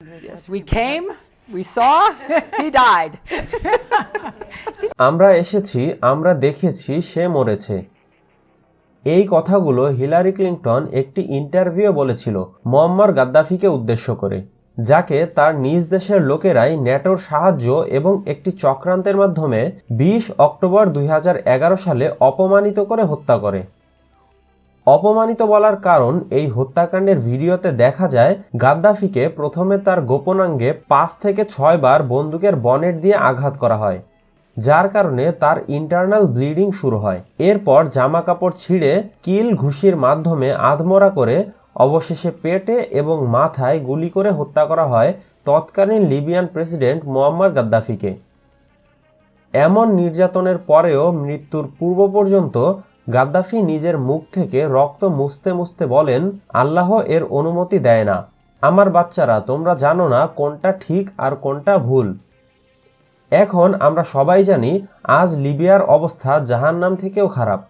Yes, we came, we saw, he died. আমরা এসেছি আমরা দেখেছি সে মরেছে এই কথাগুলো হিলারি ক্লিন্টন একটি ইন্টারভিউ বলেছিল মোয়াম্মার গাদ্দাফিকে উদ্দেশ্য করে যাকে তার নিজ দেশের লোকেরাই ন্যাটোর সাহায্য এবং একটি চক্রান্তের মাধ্যমে বিশ অক্টোবর দুই হাজার এগারো সালে অপমানিত করে হত্যা করে অপমানিত বলার কারণ এই হত্যাকাণ্ডের ভিডিওতে দেখা যায়, গাদ্দাফিকে প্রথমে তার গোপনাঙ্গে পাঁচ থেকে ছয় বার বন্দুকের বনেট দিয়ে আঘাত করা হয়, যার কারণে তার ইন্টারনাল ব্লিডিং শুরু হয়। এরপর জামা কাপড় ছিঁড়ে কিল ঘুষির মাধ্যমে আধমরা করে অবশেষে পেটে এবং মাথায় গুলি করে হত্যা করা হয় তৎকালীন লিবিয়ান প্রেসিডেন্ট মোয়াম্মার গাদ্দাফিকে। এমন নির্যাতনের পরেও মৃত্যুর পূর্ব পর্যন্ত গাদ্দাফি নিজের মুখ থেকে রক্ত মুছতে মুছতে বলেন, আল্লাহ এর অনুমতি দেয় না। আমার বাচ্চারা, তোমরা জানো না কোনটা ঠিক আর কোনটা ভুল। এখন আমরা সবাই জানি আজ লিবিয়ার অবস্থা জাহান্নাম থেকেও খারাপ।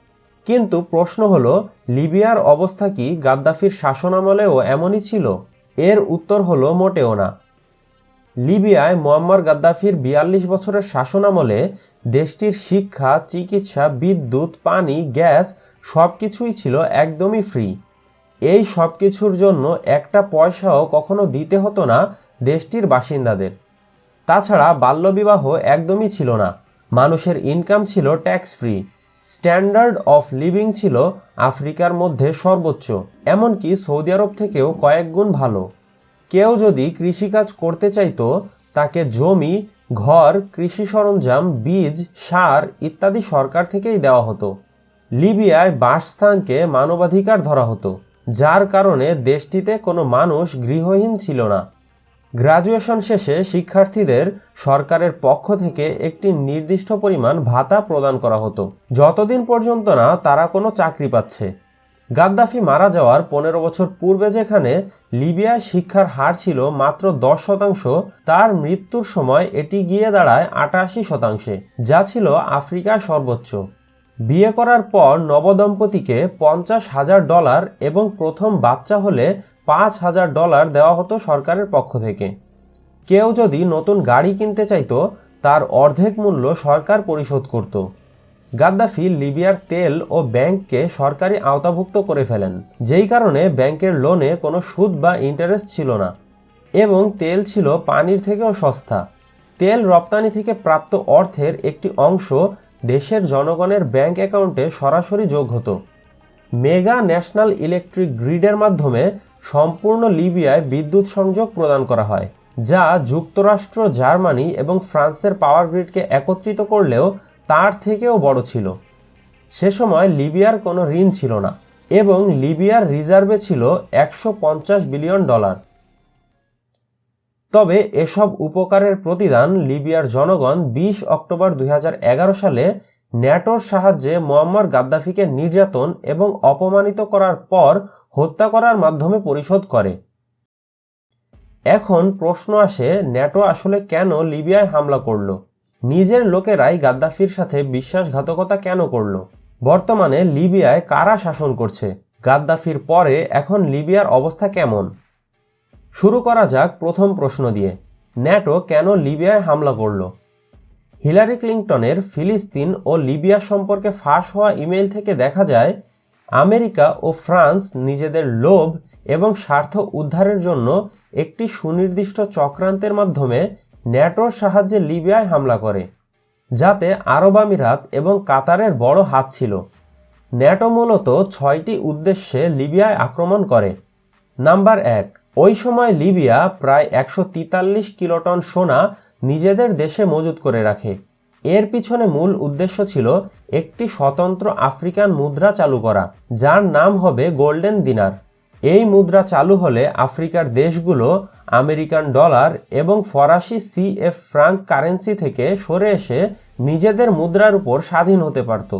কিন্তু প্রশ্ন হলো, লিবিয়ার অবস্থা কি গাদ্দাফির শাসনামলেও এমনই ছিল? এর উত্তর হলো মোটেও না। লিবিয়ায় মোয়াম্মার গাদ্দাফির বিয়াল্লিশ বছরের শাসনামলে দেশটির শিক্ষা, চিকিৎসা, বিদ্যুৎ, পানি, গ্যাস সব কিছুই ছিল একদমই ফ্রি এই সব কিছুর জন্য একটা পয়সাও কখনো দিতে হতো না দেশটির বাসিন্দাদের। তাছাড়া বাল্যবিবাহ একদমই ছিল না। মানুষের ইনকাম ছিল tax free standard of living ছিল আফ্রিকার মধ্যে সর্বোচ্চ। এমনকি সৌদি আরব থেকেও কয়েক গুণ ভালো। কেউ যদি কৃষিকাজ করতে চাইতো, তাকে জমি, ঘর, কৃষি সরঞ্জাম, বীজ, সার ইত্যাদি সরকার থেকেই দেওয়া হতো। লিবিয়ায় বাসস্থানকে মানবাধিকার ধরা হতো, যার কারণে দেশটিতে কোনো মানুষ গৃহহীন ছিল না। গ্রাজুয়েশন শেষে শিক্ষার্থীদের সরকারের পক্ষ থেকে একটি নির্দিষ্ট পরিমাণ ভাতা প্রদান করা হতো। যতদিন পর্যন্ত না তারা কোনো চাকরি পাচ্ছে। গাদ্দাফি মারা যাওয়ার পনেরো বছর পূর্বে যেখানে লিবিয়ায় শিক্ষার হার ছিল মাত্র দশ শতাংশ, তার মৃত্যুর সময় এটি গিয়ে দাঁড়ায় আটাশি শতাংশে, যা ছিল আফ্রিকার সর্বোচ্চ। বিয়ে করার পর নবদম্পতিকে পঞ্চাশ হাজার ডলার এবং প্রথম বাচ্চা হলে পাঁচ হাজার ডলার দেওয়া হতো সরকারের পক্ষ থেকে। কেউ যদি নতুন গাড়ি কিনতে চাইতো, তার অর্ধেক মূল্য সরকার পরিশোধ করত। গাদ্দাফি, লিবিয়ার তেল ও ব্যাংককে সরকারি আওতাভুক্ত করে ফেলেন। যেই কারণে ব্যাংকের লোনে কোনো সুদ বা ইন্টারেস্ট ছিল না এবং তেল ছিল পানির থেকেও সস্তা। তেল রপ্তানি থেকে প্রাপ্ত অর্থের একটি অংশ দেশের জনগণের ব্যাংক অ্যাকাউন্টে সরাসরি যোগ হতো। মেগা ন্যাশনাল ইলেকট্রিক গ্রিডের মাধ্যমে সম্পূর্ণ লিবিয়ায় বিদ্যুৎ সংযোগ প্রদান করা হয়, যা যুক্তরাষ্ট্র, জার্মানি এবং ফ্রান্সের পাওয়ার গ্রিডকে একত্রিত করলেও তার থেকেও বড় ছিল। সে সময় লিবিয়ার কোনো ঋণ ছিল না এবং লিবিয়ার রিজার্ভে ছিল একশো পঞ্চাশ বিলিয়ন ডলার। তবে এসব উপকারের প্রতিদান লিবিয়ার জনগণ বিশ অক্টোবর দু হাজার এগারো সালে ন্যাটোর সাহায্যে মোয়াম্মার গাদ্দাফিকে নির্যাতন এবং অপমানিত করার পর হত্যা করার মাধ্যমে পরিশোধ করে। এখন প্রশ্ন আসে, ন্যাটো আসলে কেন লিবিয়ায় হামলা করল? নিজের লোকেরাই গাদ্দাফির সাথে বিশ্বাসঘাতকতা কেন করল? বর্তমানে লিবিয়ায় কারা শাসন করছে? গাদ্দাফির পরে এখন লিবিয়ার অবস্থা কেমন? শুরু করা যাক প্রথম প্রশ্ন দিয়ে। ন্যাটো কেন লিবিয়ায় হামলা করল? হিলারি ক্লিন্টনের ফিলিস্তিন ও লিবিয়া সম্পর্কে ফাঁস হওয়া ইমেল থেকে দেখা যায়, আমেরিকা ও ফ্রান্স নিজেদের লোভ এবং স্বার্থ উদ্ধারের জন্য একটি সুনির্দিষ্ট চক্রান্তের মাধ্যমে ন্যাটোর সাহায্যে লিবিয়ায় হামলা করে, যাতে আরব আমিরাত এবং কাতারের বড় হাত ছিল। ন্যাটো মূলত ছয়টি উদ্দেশ্যে লিবিয়ায় আক্রমণ করে। নাম্বার এক, ওই সময় লিবিয়া প্রায় একশো তিতাল্লিশ কিলোটন সোনা নিজেদের দেশে মজুত করে রাখে। এর পিছনে মূল উদ্দেশ্য ছিল একটি স্বতন্ত্র আফ্রিকান মুদ্রা চালু করা, যার নাম হবে গোল্ডেন দিনার। এই মুদ্রা চালু হলে আফ্রিকার দেশগুলো আমেরিকান ডলার এবং ফরাসি সিএফ ফ্রাঙ্ক কারেন্সি থেকে সরে এসে নিজেদের মুদ্রার উপর স্বাধীন হতে পারত।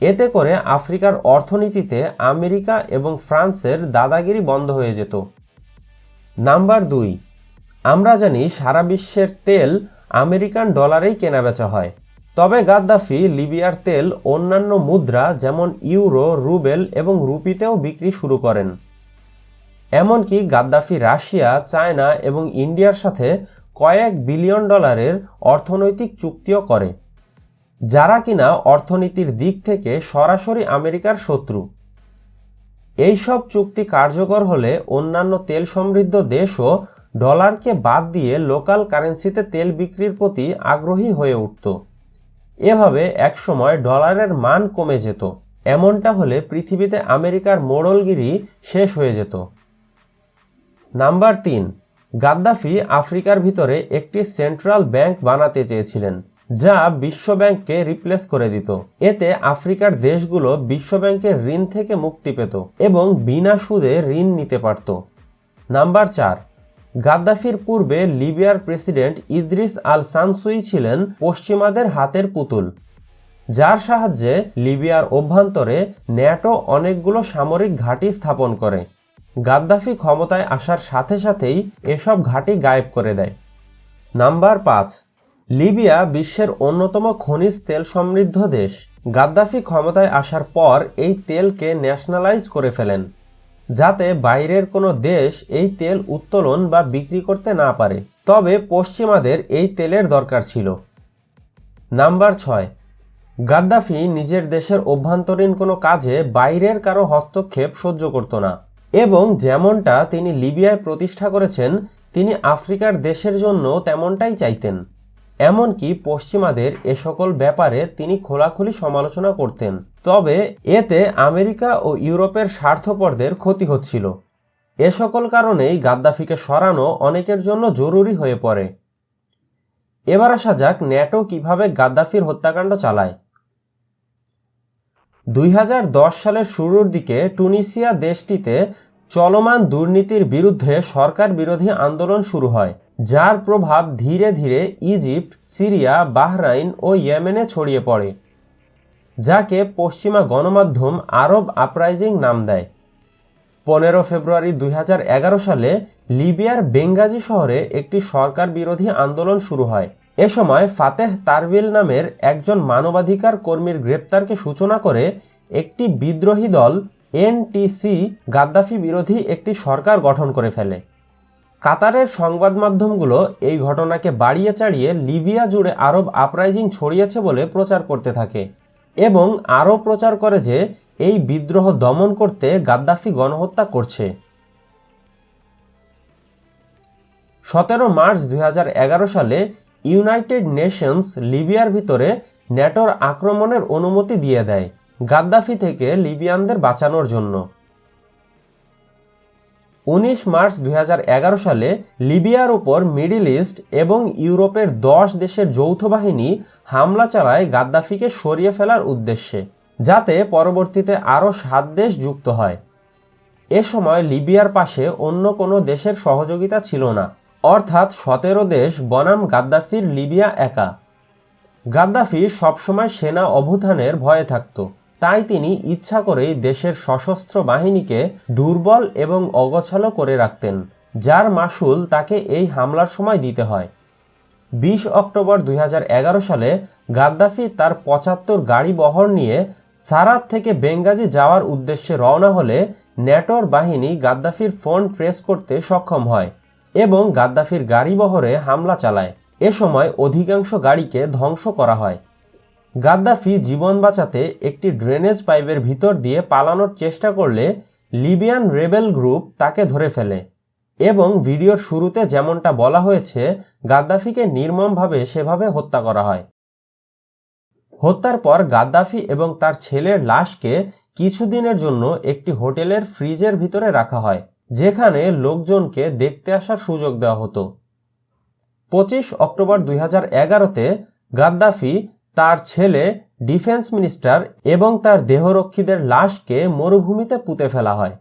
এতে করে আফ্রিকার অর্থনীতিতে আমেরিকা এবং ফ্রান্সের দাদাগিরি বন্ধ হয়ে যেত। নাম্বার দুই, আমরা জানি সারা বিশ্বের তেল আমেরিকান ডলারেই কেনাবেচা হয়। তবে গাদ্দাফি, লিবিয়ার তেল অন্যান্য মুদ্রা যেমন ইউরো, রুবেল এবং রুপিতেও বিক্রি শুরু করেন। এমনকি গাদ্দাফি রাশিয়া, চায়না এবং ইন্ডিয়ার সাথে কয়েক বিলিয়ন ডলারের অর্থনৈতিক চুক্তিও করে, যারা কিনা অর্থনীতির দিক থেকে সরাসরি আমেরিকার শত্রু। এইসব চুক্তি কার্যকর হলে অন্যান্য তেল সমৃদ্ধ দেশও ডলারকে বাদ দিয়ে লোকাল কারেন্সিতে তেল বিক্রির প্রতি আগ্রহী হয়ে উঠত। এভাবে একসময় ডলারের মান কমে যেত। এমনটা হলে পৃথিবীতে আমেরিকার মোড়লগিরি শেষ হয়ে যেত। নাম্বার তিন, গাদ্দাফি আফ্রিকার ভিতরে একটি সেন্ট্রাল ব্যাংক বানাতে চেয়েছিলেন, যা বিশ্ব ব্যাংককে রিপ্লেস করে দিত। এতে আফ্রিকার দেশগুলো বিশ্ব ব্যাংকের ঋণ থেকে মুক্তি পেত এবং বিনা সুদে ঋণ নিতে পারত। নাম্বার চার, গাদ্দাফির পূর্বে লিবিয়ার প্রেসিডেন্ট ইদ্রিস আল সানসুই ছিলেন পশ্চিমাদের হাতের পুতুল, যার সাহায্যে লিবিয়ার অভ্যন্তরে ন্যাটো অনেকগুলো সামরিক ঘাঁটি স্থাপন করে। গাদ্দাফি ক্ষমতায় আসার সাথে সাথেই এসব ঘাঁটি গায়েব করে দেয়। নাম্বার পাঁচ, লিবিয়া বিশ্বের অন্যতম খনিজ তেল সমৃদ্ধ দেশ। গাদ্দাফি ক্ষমতায় আসার পর এই তেলকে ন্যাশনালাইজ করে ফেলেন, যাতে বাইরের কোনো দেশ এই তেল উত্তোলন বা বিক্রি করতে না পারে। তবে পশ্চিমাদের এই তেলের দরকার ছিল। নাম্বার ছয়, গাদ্দাফি নিজের দেশের অভ্যন্তরীণ কোনো কাজে বাইরের কারও হস্তক্ষেপ সহ্য করত না। এবং যেমনটা তিনি লিবিয়ায় প্রতিষ্ঠা করেছেন, তিনি আফ্রিকার দেশের জন্য তেমনটাই চাইতেন। এমনকি পশ্চিমাদের এ সকল ব্যাপারে তিনি খোলাখুলি সমালোচনা করতেন। তবে এতে আমেরিকা ও ইউরোপের স্বার্থপরদের ক্ষতি হচ্ছিল। এ সকল কারণেই গাদ্দাফিকে সরানো অনেকের জন্য জরুরি হয়ে পড়ে। এবার আসা যাক ন্যাটো কীভাবে গাদ্দাফির হত্যাকাণ্ড চালায়। দুই হাজার দশ সালের শুরুর দিকে টুনিসিয়া দেশটিতে চলমান দুর্নীতির বিরুদ্ধে সরকার বিরোধী আন্দোলন শুরু হয়, যার প্রভাব ধীরে ধীরে ইজিপ্ট, সিরিয়া, বাহরাইন ও ইয়েমেনে ছড়িয়ে পড়ে, যাকে পশ্চিমা গণমাধ্যম আরব আপরাইজিং নাম দেয়। পনেরো ফেব্রুয়ারি দুই হাজার এগারো সালে লিবিয়ার বেঙ্গাজি শহরে একটি সরকার বিরোধী আন্দোলন শুরু হয়। এ সময় ফাতেহ তারবিল নামের একজন মানবাধিকার কর্মীর গ্রেপ্তারকে সূচনা করে একটি বিদ্রোহী দল এনটিসি গাদ্দাফি বিরোধী একটি সরকার গঠন করে ফেলে। কাতারের সংবাদ মাধ্যমগুলো এই ঘটনাকে বাড়িয়ে চাড়িয়ে লিবিয়া জুড়ে আরব আপরাইজিং ছড়িয়েছে বলে প্রচার করতে থাকে এবং আরও প্রচার করে যে এই বিদ্রোহ দমন করতে গাদ্দাফি গণহত্যা করছে। সতেরো মার্চ দুই হাজার এগারো সালে ইউনাইটেড নেশনস লিবিয়ার ভিতরে ন্যাটোর আক্রমণের অনুমতি দিয়ে দেয় গাদ্দাফি থেকে লিবিয়ানদের বাঁচানোর জন্য। উনিশ মার্চ দু হাজার এগারো সালে লিবিয়ার উপর মিডিল ইস্ট এবং ইউরোপের দশ দেশের যৌথ বাহিনী হামলা চালায় গাদ্দাফিকে সরিয়ে ফেলার উদ্দেশ্যে, যাতে পরবর্তীতে আরও সাত দেশ যুক্ত হয়। এ সময় লিবিয়ার পাশে অন্য কোনো দেশের সহযোগিতা ছিল না। অর্থাৎ সতেরো দেশ বনাম গাদ্দাফির লিবিয়া একা। গাদ্দাফি সবসময় সেনা অভ্যুত্থানের ভয়ে থাকত। তাই তিনি ইচ্ছা করেই দেশের সশস্ত্র বাহিনীকে দুর্বল এবং অগোছালো করে রাখতেন, যার মাসুল তাকে এই হামলার সময় দিতে হয়। বিশ অক্টোবর দুই হাজার এগারো সালে গাদ্দাফি তার পঁচাত্তর গাড়ি বহর নিয়ে সারাত থেকে বেঙ্গাজি যাওয়ার উদ্দেশ্যে রওনা হলে ন্যাটোর বাহিনী গাদ্দাফির ফোন ট্রেস করতে সক্ষম হয়। এবং গাদ্দাফির গাড়ি বহরে হামলা চালায়। এ সময় অধিকাংশ গাড়িকে ধ্বংস করা হয়। গাদ্দাফি জীবন বাঁচাতে একটি ড্রেনেজ পাইপের ভিতর দিয়ে পালানোর চেষ্টা করলে লিবিয়ান রেবেল গ্রুপ তাকে ধরে ফেলে এবং ভিডিওর শুরুতে যেমনটা বলা হয়েছে, গাদ্দাফিকে নির্মমভাবে সেভাবে হত্যা করা হয়। হত্যার পর গাদ্দাফি এবং তার ছেলের লাশকে কিছুদিনের জন্য একটি হোটেলের ফ্রিজের ভিতরে রাখা হয়। যেখানে লোকজনকে দেখতে আসার সুযোগ দেওয়া হতো। পঁচিশ অক্টোবর দুই হাজার এগারোতে গাদ্দাফি তার ছেলে ডিফেন্স মিনিস্টার এবং তার দেহরক্ষীদের লাশকে মরুভূমিতে পুঁতে ফেলা হয়।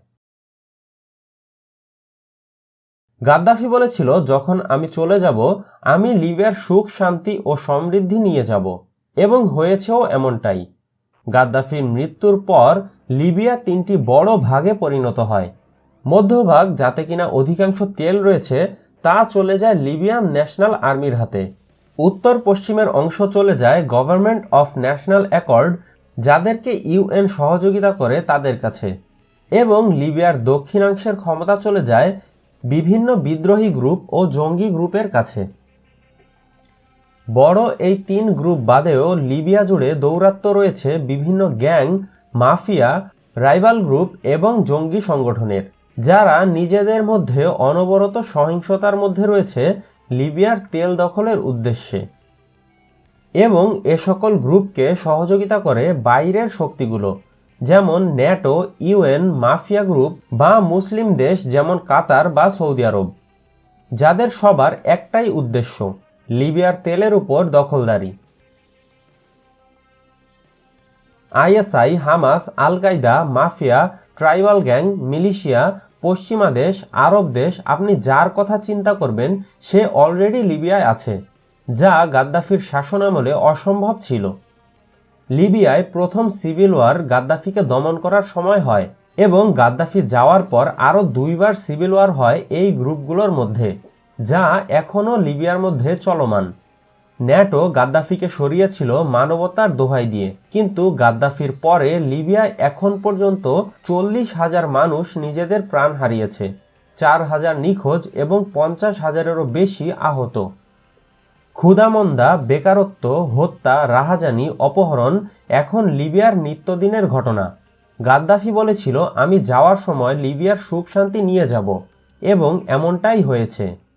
গাদ্দাফি বলেছিল, যখন আমি চলে যাব, আমি লিবিয়ার সুখ, শান্তি ও সমৃদ্ধি নিয়ে যাব এবং হয়েছেও এমনটাই। গাদ্দাফির মৃত্যুর পর লিবিয়া তিনটি বড় ভাগে পরিণত হয়। মধ্যভাগ যাতে কিনা অধিকাংশ তেল রয়েছে, তা চলে যায় লিবিয়ান ন্যাশনাল আর্মির হাতে। উত্তর পশ্চিমের অংশ চলে যায় গভর্নমেন্ট অফ ন্যাশনাল অ্যাকর্ড, যাদেরকে ইউএন সহযোগিতা করে তাদের কাছে। এবং লিবিয়ার দক্ষিণাংশের ক্ষমতা চলে যায় বিভিন্ন বিদ্রোহী গ্রুপ ও জঙ্গি গ্রুপের কাছে। বড় এই তিন গ্রুপ বাদেও লিবিয়া জুড়ে দৌরাত্ম্য রয়েছে বিভিন্ন গ্যাং, মাফিয়া, রাইভাল গ্রুপ এবং জঙ্গি সংগঠনের। যারা নিজেদের মধ্যে অনবরত সহিংসতার মধ্যে রয়েছে, লিবিয়ার তেল দখলের উদ্দেশ্যে। এবং এ সকল গ্রুপকে সহযোগিতা করে বাইরের শক্তিগুলো, যেমন ন্যাটো, ইউএন, মাফিয়া গ্রুপ বা মুসলিম দেশ যেমন কাতার বা সৌদি আরব, যাদের সবার একটাই উদ্দেশ্য, লিবিয়ার তেলের উপর দখলদারি। আইএসআই, হামাস আল কায়দা মাফিয়া ট্রাইবাল গ্যাং, মিলিশিয়া, পশ্চিমা দেশ, আরব দেশ, আপনি যার কথা চিন্তা করবেন, সে অলরেডি লিবিয়ায় আছে, যা গাদ্দাফির শাসনামলে অসম্ভব ছিল। লিবিয়ায় প্রথম সিভিল ওয়ার গাদ্দাফিকে দমন করার সময় হয় এবং গাদ্দাফি যাওয়ার পর আরও দুইবার সিভিল ওয়ার হয় এই গ্রুপগুলোর মধ্যে, যা এখনও লিবিয়ার মধ্যে চলমান। ন্যাটো গাদ্দাফিকে সরিয়েছিল মানবতার দোহাই দিয়ে। কিন্তু গাদ্দাফির পরে লিবিয়ায় এখন পর্যন্ত চল্লিশ হাজার মানুষ নিজেদের প্রাণ হারিয়েছে। চার হাজার নিখোঁজ এবং পঞ্চাশ হাজারেরও বেশি আহত। ক্ষুদামন্দা বেকারত্ব, হত্যা, রাহাজানি, অপহরণ এখন লিবিয়ার নিত্যদিনের ঘটনা। গাদ্দাফি বলেছিল, আমি যাওয়ার সময় লিবিয়ার সুখ শান্তি নিয়ে যাব এবং এমনটাই হয়েছে।